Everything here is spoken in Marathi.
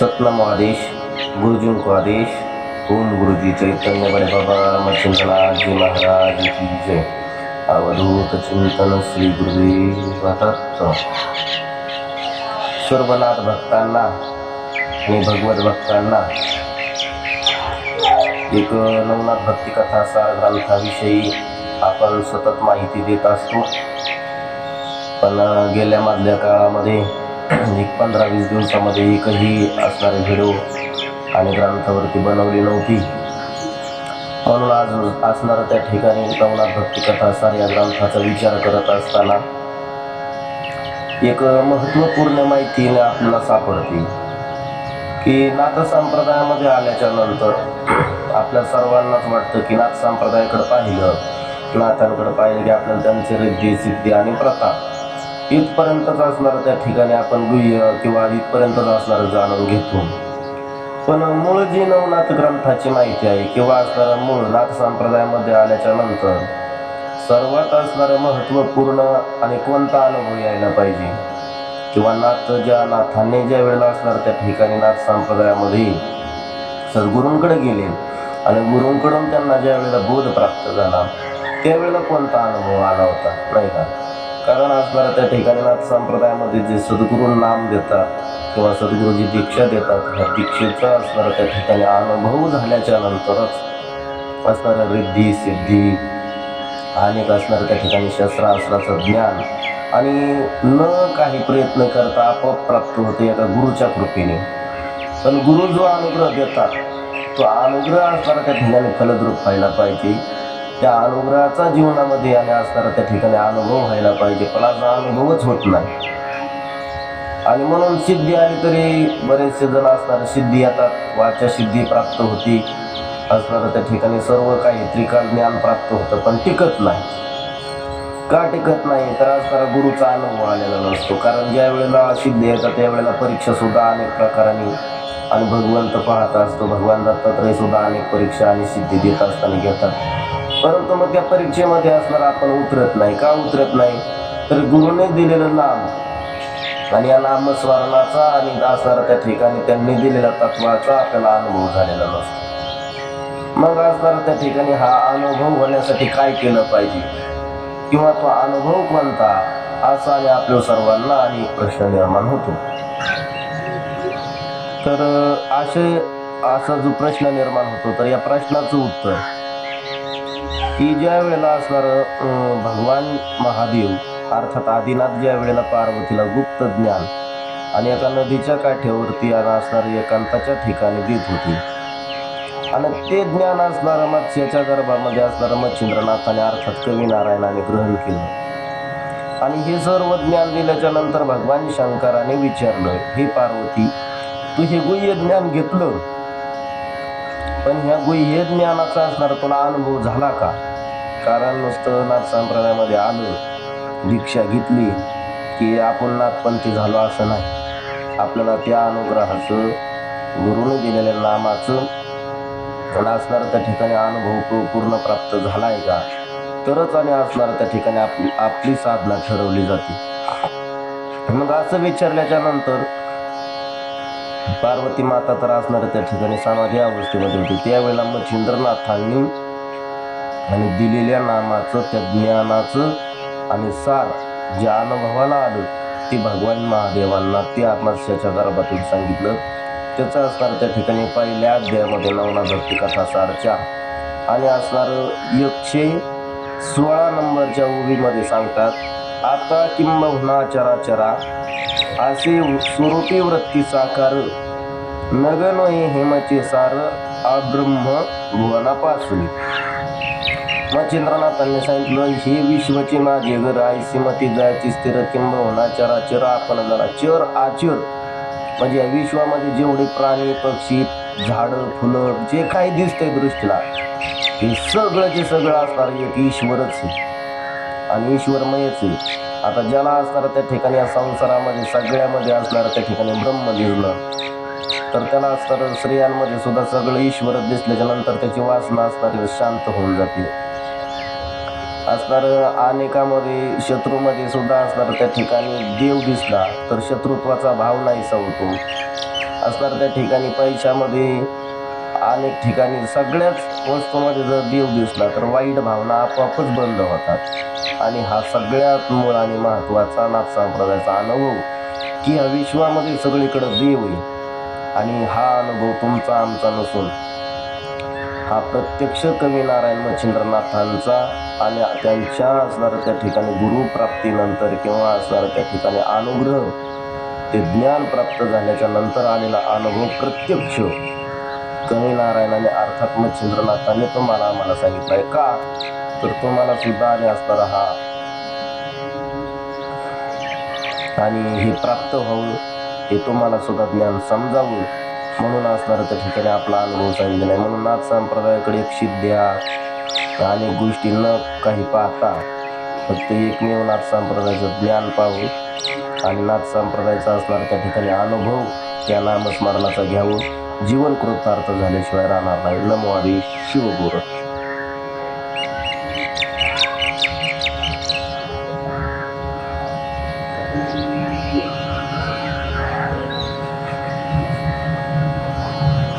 सतनाम आदेश गुरुजींको आदेश। ओम गुरुजी चैतन्य बड़े बाबा रामचंद्रनाथ जी महाराज की जय। अवधूत चिंतन श्री गुरुदेव सर्वनाथ भक्तांना आणि भगवत भक्तांना, एक नवनाथ भक्ती कथा सार ग्रंथाविषयी आपण सतत माहिती देत असतो. पण गेल्या मधल्या काळामध्ये एक पंधरा वीस दिवसामध्ये एकही असणारे व्हिडिओ आणि ग्रंथावरती बनवली नव्हती. म्हणून आज असणारं त्या ठिकाणी नवनाथ भक्तिकथा सार या ग्रंथाचा विचार करत असताना एक महत्त्वपूर्ण माहिती आपल्याला सापडते की नाथ संप्रदायामध्ये आल्याच्यानंतर आपल्या सर्वांनाच वाटतं की नाथ संप्रदायाकडे पाहिलं नाथांकडे पाहिलं की आपल्याला त्यांचे रिद्धी सिद्धी आणि प्रताप इथपर्यंतच असणारं त्या ठिकाणी आपण गुह्य किंवा इथपर्यंतच असणारं जाणून घेतो. पण मूळ जी नवनाथ ग्रंथाची माहिती आहे किंवा असणारं मूळ नाथ संप्रदायामध्ये आल्याच्यानंतर सर्वात असणारं महत्त्वपूर्ण आणि कोणता अनुभव यायला पाहिजे? किंवा नाथ ज्या नाथांनी ज्या वेळेला असणार त्या ठिकाणी नाथ संप्रदायामध्ये सद्गुरूंकडे गेले आणि गुरूंकडून त्यांना ज्या वेळेला बोध प्राप्त झाला त्यावेळेला कोणता अनुभव आला होता? नाही का कारण असणाऱ्या त्या ठिकाणी संप्रदायामध्ये जे सद्गुरू नाम देतात किंवा सद्गुरूजी दीक्षा देतात ह्या दीक्षेचा असणारा त्या ठिकाणी अनुभव झाल्याच्या नंतरच असणाऱ्या रिद्धी सिद्धी अनेक असणारं त्या ठिकाणी शस्त्रास्त्राचं ज्ञान आणि न काही प्रयत्न करता आपोआप प्राप्त होते एका गुरुच्या कृपेने. पण गुरु जो अनुग्रह देतात तो अनुग्रह असणारा त्या ठिकाणी फलद्रूप व्हायला पाहिजे. त्या अनुग्रहाचा जीवनामध्ये आणि असणारा त्या ठिकाणी अनुभव व्हायला पाहिजे पण असा अनुभवच होत नाही. आणि म्हणून सिद्धी आली तरी बरेचसे जण असणारे सिद्धी येतात वाच्या सिद्धी प्राप्त होती. असणारं त्या ठिकाणी सर्व काही त्रिकाल ज्ञान प्राप्त होतं पण टिकत नाही. का टिकत नाही? तर असणारा गुरुचा अनुभव आलेला नसतो. कारण ज्या वेळेला सिद्धी येतात त्यावेळेला परीक्षा सुद्धा अनेक प्रकाराने आणि भगवंत पाहत असतो. भगवान दत्तात्रय सुद्धा अनेक परीक्षा आणि सिद्धी देत असताना घेतात. परंतु मग त्या परीक्षेमध्ये असणार आपण उतरत नाही. का उतरत नाही? तर गुरुने दिलेलं नाम. आणि या नामस्मरणाचा आणि असणारा त्या ठिकाणी त्यांनी दिलेल्या तत्वाचा आपल्याला अनुभव झालेला नसतो. मग असणारा त्या ठिकाणी हा अनुभव होण्यासाठी काय केलं पाहिजे? किंवा तो अनुभव कोणता? असा आणि आपल्या सर्वांना आणि प्रश्न निर्माण होतो. तर असे असा जो प्रश्न निर्माण होतो तर या प्रश्नाचं उत्तर की ज्या वेळेला असणारं भगवान महादेव अर्थात आदिनाथ ज्या वेळेला पार्वतीला गुप्त ज्ञान आणि एका नदीच्या काठ्यावरती आणि असणारे एकांताच्या ठिकाणी देत होती. आणि ते ज्ञान असणारं मत्स्याच्या गर्भामध्ये असणारं मच्छिंद्रनाथाने अर्थात कवी नारायणाने ग्रहण केलं. आणि हे सर्व ज्ञान दिल्याच्या नंतर भगवान शंकराने विचारलं हे पार्वती तू हे गुह्य ज्ञान घेतलं? पण ह्या गुह्य ज्ञानाचा असणारा तुला अनुभव झाला का? कारण नुसतं नाथ संप्रदायामध्ये आलं दीक्षा घेतली की आपण नाथपंथी झालो असं नाही. आपल्याला त्या अनुग्रहाचं गुरुने दिलेल्या नामाचं आणि त्या ठिकाणी अनुभव पूर्ण प्राप्त झाला आहे का? तरच आणि असणार त्या ठिकाणी आपली आपली साधना ठरवली जाते. मग असं विचारल्याच्या नंतर पार्वती माता तर असणाऱ्या त्या ठिकाणी समाधी अवस्थेमध्ये होती. त्यावेळेला मच्छिंद्रनाथांनी आणि दिलेल्या नामाचं त्या ज्ञानाचं आणि सार जे अनुभवाला आलं ते भगवान महादेवांना ते आत्मस्याच्या गर्भातून सांगितलं. त्याचं असणार त्या ठिकाणी पहिल्या अध्यायामध्ये नवना भक्ती कथा सारच्या. आणि असणारं एकशे सोळा नंबरच्या उभीमध्ये सांगतात आता किंबहुना चराचरा असे स्वरूपी वृत्ती साकार नगनो हेमचे सार अब्रह्म भुवनापासून मच्छिंद्रनाथांनी सांगितलं हे विश्वचे माझे घर आयसी मती जायची स्थिर किंबहुना चराचर आपण जरा चर आचर. म्हणजे या विश्वामध्ये जेवढे प्राणी पक्षी झाडं फुलं जे काही दिसतंय दृष्टीला हे सगळं जे सगळं असणार एक ईश्वरच आहे. आणि ईश्वरमयच आहे. आता ज्याला असणार त्या ठिकाणी या संसारामध्ये सगळ्यामध्ये असणार त्या ठिकाणी ब्रह्म दिसलं. तर त्याला असणार स्त्रियांमध्ये सुद्धा सगळं ईश्वर दिसल्याच्या नंतर त्याची वासना असणारी शांत होऊन जाते. असणार अनेकामध्ये शत्रूमध्ये सुद्धा असणार त्या ठिकाणी देव दिसला तर शत्रुत्वाचा भाव नाहीसा होतो असणार त्या ठिकाणी पैशामध्ये अनेक ठिकाणी सगळ्याच वस्तूमध्ये जर देव दिसला तर वाईट भावना आपोआपच बंद होतात. आणि हा सगळ्यात मूळ आणि महत्त्वाचा नाथ संप्रदायाचा अनुभव की या विश्वामध्ये सगळीकडं देव आहे. आणि हा अनुभव तुमचा आमचा नसून हा प्रत्यक्ष कवी नारायण मच्छिंद्रनाथांचा आणि त्यांच्या असणाऱ्या त्या ठिकाणी गुरुप्राप्तीनंतर किंवा असणाऱ्या त्या ठिकाणी अनुग्रह ते ज्ञान प्राप्त झाल्याच्यानंतर आलेला अनुभव प्रत्यक्ष कवी नारायणाने अर्थात मच्छिंद्रनाथाने तुम्हाला आम्हाला सांगितलाय का? तर तुम्हाला सुद्धा आणि असणारा हा आणि हे प्राप्त होऊन हे तुम्हाला सुद्धा ज्ञान समजावं म्हणून असणारं त्या ठिकाणी आपला अनुभव सांगितलेला आहे. म्हणून नाथ संप्रदायाकडे एक शिद्ध्या अनेक गोष्टी न काही पाहता फक्त एकमेव नाथ संप्रदायाचं ज्ञान पाहू आणि नाथ संप्रदायाचा असणार त्या ठिकाणी अनुभव त्या नामस्मरणाचा घ्यावून जीवन कृतार्थ झाल्याशिवाय राहणार नाही. नमो आधी शिवगुरु.